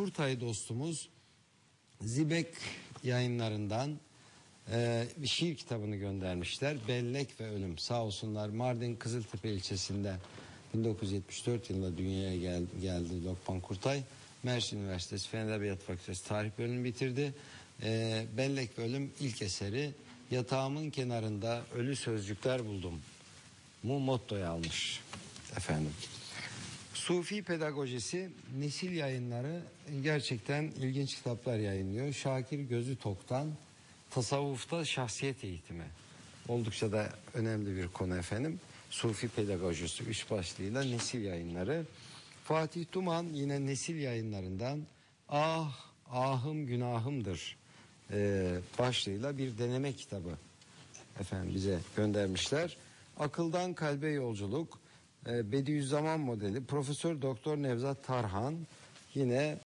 Kurtay dostumuz Zibek yayınlarından e, bir şiir kitabını göndermişler. Bellek ve Ölüm. Sağ olsunlar Mardin Kızıltepe ilçesinde 1974 yılında dünyaya gel- geldi Lokman Kurtay. Mersin Üniversitesi Fen Edebiyat Fakültesi Tarih bölümünü bitirdi. E, Bellek ve Ölüm ilk eseri Yatağımın kenarında ölü sözcükler buldum. Mu mottoya almış efendim. Sufi pedagojisi nesil yayınları gerçekten ilginç kitaplar yayınlıyor. Şakir Gözü Tok'tan tasavvufta şahsiyet eğitimi. Oldukça da önemli bir konu efendim. Sufi pedagojisi üç başlığıyla nesil yayınları. Fatih Duman yine nesil yayınlarından ah ahım günahımdır e, başlığıyla bir deneme kitabı efendim bize göndermişler. Akıldan kalbe yolculuk, Bediüzzaman modeli, Profesör Doktor Nevzat Tarhan yine